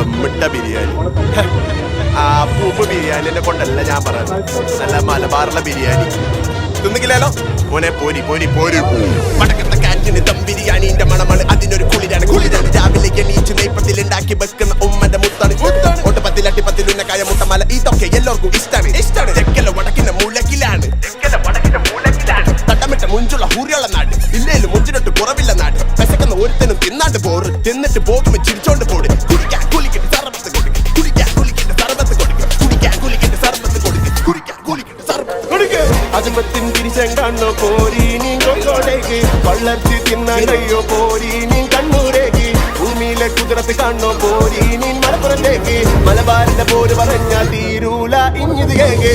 ദമ്മിട്ട ബിരിയാണി. ആ പൂപ്പ് ബിരിയാണിനെ കൊണ്ടല്ല ഞാൻ പറയുന്നത് നല്ല മലബാറിലെ ബിരിയാണി. തിന്നിക്കില്ലല്ലോ? മോനെ പോരി പോരി പോരി. മടക്കുന്ന കാറ്റിന് ദം ബിരിയാണിന്റെ മണമാണ്. അതിനൊരു കുളിരാണ്. കുളിരാണ്. രാവിലെ എണീച്ച് നെയ്പത്തിൽ ഉണ്ടാക്കി വെക്കുന്ന ഉമ്മന്റെ മുത്താണ്. ഒട്ട് അട്ടിപ്പത്തിൽ ഉന്ന കായ മുട്ടമല. ഇതൊക്കെ എല്ലാവർക്കും ഇഷ്ടമാണ് ഇഷ്ടമാണ് തെക്കല വടക്കിന്റെ മൂലക്കിലാണ്. തട്ടമിട്ട മുഞ്ചുള്ള ഹൂരിയുള്ള നാട്. ഇല്ലേലും മുഞ്ചിനൊട്ട് കുറവില്ല നാട്. പെസക്കുന്ന ഒരുത്തനും തിന്നാണ്ട് പോറ്. തിന്നിട്ട് പോകുമ്പോ ചിരിച്ചോണ്ട് പോട്. സർബത്ത് കൊടുക്ക് അതുമ്പത്തിൻ തിരിച്ചം കണ്ണു പോരി നീ കോഴിക്കോടേക്ക് വള്ളത്തി തിന്നയ്യോ പോരി നീ കണ്ണൂരേക്ക്. ഭൂമിയിലെ കുതിരത്ത് കണ്ണു പോരി നീ മലപ്പുറത്തേക്ക്. മലബാറിന്റെ പോര് പറഞ്ഞാൽ തീരൂല ഇഞ്ഞിത് കേക്ക്.